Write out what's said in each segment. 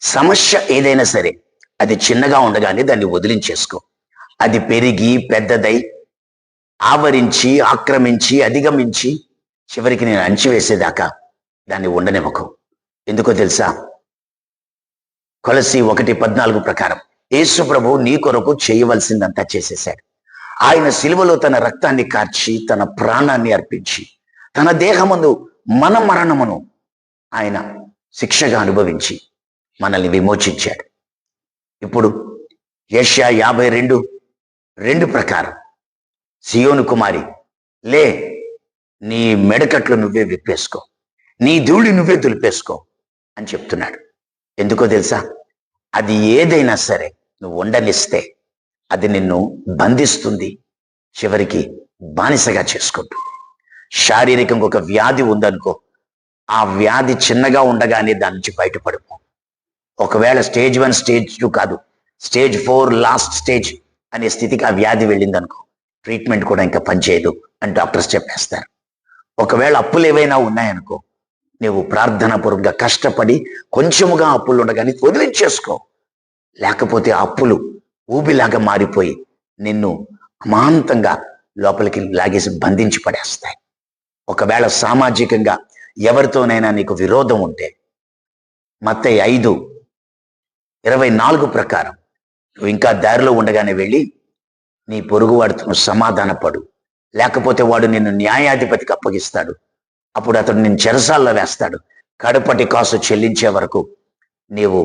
సమస్య ఏదైనా సరే అది చిన్నగా ఉండగానే దాన్ని వదిలించేసుకో. అది పెరిగి పెద్దదై ఆవరించి ఆక్రమించి అధిగమించి చివరికి నేను అణిచివేసేదాకా దాన్ని ఉండనివ్వకు. ఎందుకో తెలుసా? కొలసి ఒకటి పద్నాలుగు ప్రకారం యేసు ప్రభు నీ కొరకు చేయవలసిందంతా చేసేశాడు. ఆయన సిలువలో తన రక్తాన్ని కార్చి తన ప్రాణాన్ని అర్పించి తన దేహమందు మన మరణమును ఆయన శిక్షగా అనుభవించి మనల్ని విమోచించాడు. ఇప్పుడు ఏషియా యాభై రెండు రెండు ప్రకారం. సియోను కుమారి లే నీ మెడకట్లు నువ్వే విప్పేసుకో. నీ ధూళి నువ్వే దులిపేసుకో అని చెప్తున్నాడు. ఎందుకో తెలుసా? అది ఏదైనా సరే నువ్వు ఉండనిస్తే అది నిన్ను బంధిస్తుంది చివరికి బానిసగా చేసుకుంటుంది. శారీరకంగా ఒక వ్యాధి ఉందనుకో ఆ వ్యాధి చిన్నగా ఉండగానే దాని నుంచి బయటపడిపో ఒకవేళ స్టేజ్ వన్ స్టేజ్ టూ కాదు స్టేజ్ ఫోర్ లాస్ట్ స్టేజ్ అనే స్థితికి ఆ వ్యాధి వెళ్ళిందనుకో ట్రీట్మెంట్ కూడా ఇంకా పనిచేయదు అని డాక్టర్స్ చెప్పేస్తారు. ఒకవేళ అప్పులు ఏవైనా ఉన్నాయనుకో నువ్వు ప్రార్థనాపూర్వకంగా కష్టపడి కొంచెముగా అప్పులు ఉండగానే వదిలించేసుకో. లేకపోతే ఆ అప్పులు ఊబిలాగా మారిపోయి నిన్ను అమాంతంగా లోపలికి లాగేసి బంధించి పడేస్తాయి. ఒకవేళ సామాజికంగా ఎవరితోనైనా నీకు విరోధం ఉంటే మత్త ఐదు ఇరవై నాలుగు ప్రకారం నువ్వు ఇంకా దారిలో ఉండగానే వెళ్ళి నీ పొరుగువాడితో నువ్వు సమాధానపడు. లేకపోతే వాడు నిన్ను న్యాయాధిపతికి అప్పగిస్తాడు. అప్పుడు అతడు నిన్ను చెరసాల్లో వేస్తాడు. కడపటి కాసు చెల్లించే వరకు నీవు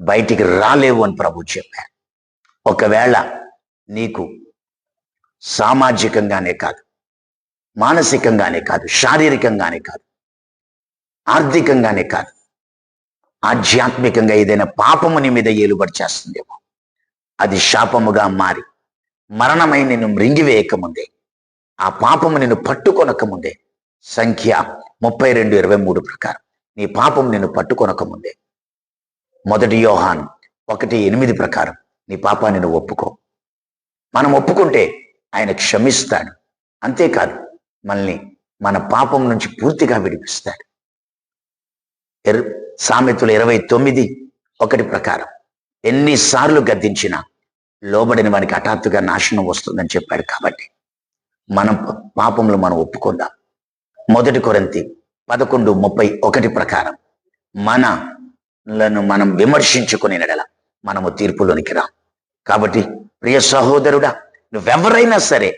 బయటికి రాలేవు అని ప్రభు చెప్పారు ఒకవేళ నీకు సామాజికంగానే కాదు మానసికంగానే కాదు శారీరకంగానే కాదు ఆర్థికంగానే కాదు ఆధ్యాత్మికంగా ఏదైనా పాపము నీ మీద ఏలుబడి చేస్తుందేమో అది శాపముగా మారి మరణమై నిన్ను మృంగివేయకముందే ఆ పాపము నిన్ను పట్టుకొనకముందే సంఖ్య ముప్పై రెండు ఇరవై మూడు ప్రకారం నీ పాపం నిన్ను పట్టుకొనకముందే. మొదటి యోహాన్ ఒకటి ఎనిమిది ప్రకారం నీ పాపాన్ని నువ్వు ఒప్పుకో. మనం ఒప్పుకుంటే ఆయన క్షమిస్తాడు. అంతేకాదు మనల్ని మన పాపం నుంచి పూర్తిగా విడిపిస్తాడు. సామెతలు ఇరవై తొమ్మిది ఒకటి ప్రకారం ఎన్నిసార్లు గద్దించినా లోబడిన వానికి హఠాత్తుగా నాశనం వస్తుందని చెప్పాడు కాబట్టి మనం పాపంలో మనం ఒప్పుకుందాం. మొదటి కొరంతి పదకొండు ముప్పై ఒకటి ప్రకారం మనలను మనం విమర్శించుకునే నెడల మనము తీర్పులోనికి రాం. కాబట్టి ప్రియ సహోదరుడా నువ్వెవరైనా సరే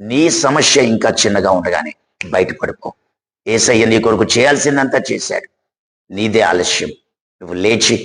నీ సమస్య ఇంకా చిన్నగా ఉండగానే బయటపడిపో. ఏసయ్య నీ కొరకు చేయాల్సిందంతా చేశాడు. నీదే ఆలస్యం. నువ్వు లేచి